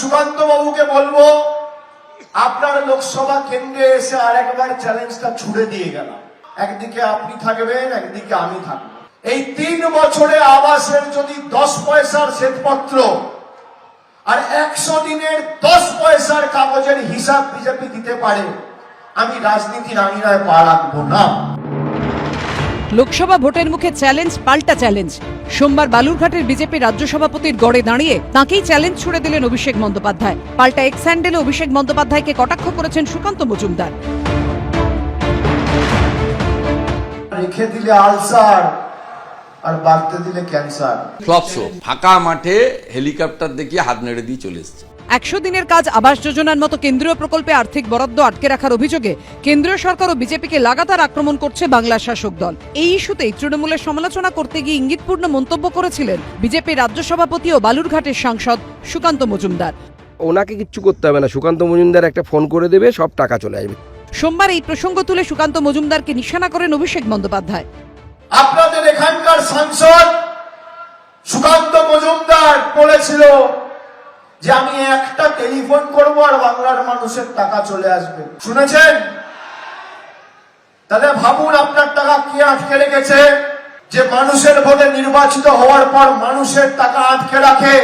সুকান্ত বাবুকে বলব, আপনার লোকসভা কেন্দ্রে এসে আরেকবার চ্যালেঞ্জটা ছুড়ে দিয়ে গেলাম। একদিকে আপনি থাকবেন, একদিকে আমি থাকব। এই তিন বছরে আবাসের যদি দশ পয়সার শ্বেতপত্র আর একশো দিনের দশ পয়সার কাগজের হিসাব বিজেপি দিতে পারে, আমি রাজনীতির আঙিনায় পা রাখব না। লোকসভা ভোটের মুখে চ্যালেঞ্জ, পাল্টা চ্যালেঞ্জ। সোমবার বালুরঘাটের বিজেপি রাজ্য সভাপতির গড়ে দাঁড়িয়ে তাঁকেই চ্যালেঞ্জ ছুড়ে দিলেন অভিষেক বন্দ্যোপাধ্যায়। পাল্টা এক্স হ্যান্ডেলে অভিষেক বন্দ্যোপাধ্যায়কে কটাক্ষ করেছেন সুকান্ত মজুমদার। রেখে দিলে আলসার। আর বাড়তে দিলে ক্যান্সার। ফ্লপ শো ফাঁকা মাঠে হেলিকপ্টার দেখিয়ে হাত নেড়ে দিয়ে চলে এসছে। একশো দিনের কাজ আবাস যোজনার মতো কেন্দ্রীয় প্রকল্পে আর্থিক বরাদ্দ আটকে রাখার অভিযোগে কেন্দ্রীয় সরকার ও বিজেপিকে লাগাতার আক্রমণ করছে বাংলার শাসক দল। এই ইস্যুতেই তৃণমূলের সমালোচনা করতে গিয়ে ইঙ্গিতপূর্ণ মন্তব্য করেছিলেন বিজেপি রাজ্য সভাপতি ও বালুরঘাটের সাংসদ সুকান্ত মজুমদার। ওনাকে কিচ্ছু করতে হবে না। সুকান্ত মজুমদার একটা ফোন করে দেবে সব টাকা চলে আসবে। সোমবার এই প্রসঙ্গ তুলে সুকান্ত মজুমদারকে নিশানা করেন অভিষেক বন্দ্যোপাধ্যায়। আপনাদের এখানকার সাংসদ সুকান্ত মজুমদার বলেছিল যে আমি একটা টেলিফোন করব আর বাংলার মানুষের টাকা চলে আসবে। শুনেছেন? তাহলে ভাবুন আপনার টাকা কে আটকে রেখেছে? যে মানুষের ভোটে নির্বাচিত হওয়ার পর মানুষের টাকা আটকে রাখে,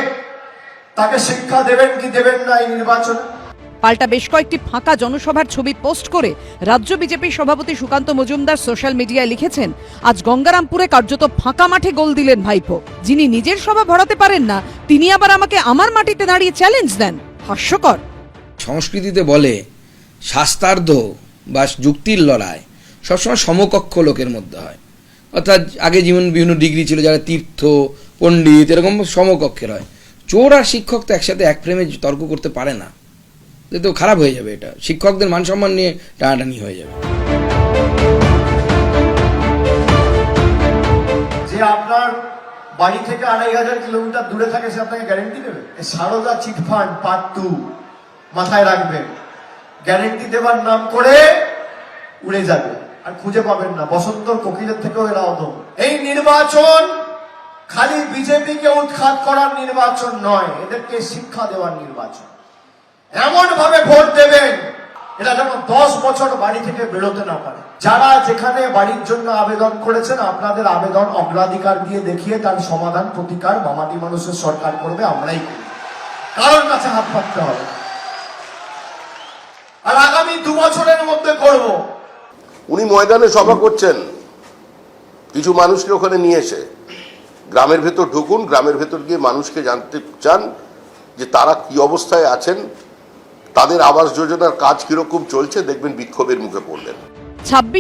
তাকে শিক্ষা দেবেন কি দেবেন না এই নির্বাচনে? পাল্টা বেশ কয়েকটি ফাঁকা জনসভার ছবি পোস্ট করে রাজ্য বিজেপির সভাপতি সুকান্ত মজুমদার সোশ্যাল মিডিয়ায় লিখেছেন, আজ গঙ্গারামপুরে কার্যত ফাঁকা মাঠে গোল দিলেন ভাইপো। যিনি নিজের সভা ভরাতে পারেন না, তিনি আবার আমাকে আমার মাটিতে দাঁড়িয়ে চ্যালেঞ্জ দেন। হাস্যকর। সংস্কৃতিতে বলে, শাস্তার্ধ বা যুক্তির লড়াই সবসময় সমকক্ষ লোকের মধ্যে হয়। অর্থাৎ আগে যেমন বিভিন্ন ডিগ্রি ছিল, যারা তীর্থ, পণ্ডিত, এরকম সমকক্ষের হয়। চোর আর শিক্ষক তো একসাথে এক ফ্রেমে তর্ক করতে পারে না। তো খারাপ হয়ে যাবে এটা। শিক্ষকদের মান সম্মান নিয়ে টানাটানি হয়ে যাবে। যে আপনার বাড়ি থেকে আড়াই হাজার কিলোমিটার দূরে থাকে, সে আপনাকে গ্যারেন্টি দেবে? সারদা চিটফান্ড মাথায় গ্যারেন্টি দেবার নাম করে উড়ে যাবে। আর খুঁজে পাবেন না। বসন্তর কোকিলের থেকেও এরা অদম। এই নির্বাচন খালি বিজেপিকে উৎখাত করার নির্বাচন নয়, এদেরকে শিক্ষা দেওয়ার নির্বাচন। এমন এটা যেন দশ বছর বাড়ি থেকে বেরোতে না পারে। যারা যেখানে বাড়ির জন্য আবেদন করেছেন, আপনাদের আবেদন অগ্রাধিকার দিয়ে দেখিয়ে তার সমাধান, প্রতিকার মামাটি মানুষের সরকার করবে, আমরাই করি কারোর কাছে হাত পাততে হবে আর আগামী দু বছরের মধ্যে করব। উনি ময়দানে সভা করছেন। কিছু মানুষকে ওখানে নিয়ে এসে। গ্রামের ভেতর ঢুকুন, গ্রামের ভেতর গিয়ে মানুষকে জানতে চান যে তারা কি অবস্থায় আছেন। তাদের আবাস যোজনার কাজ কীরকম চলছে দেখবেন বিক্ষোভের মুখে পড়লেন। ছাব্বিশ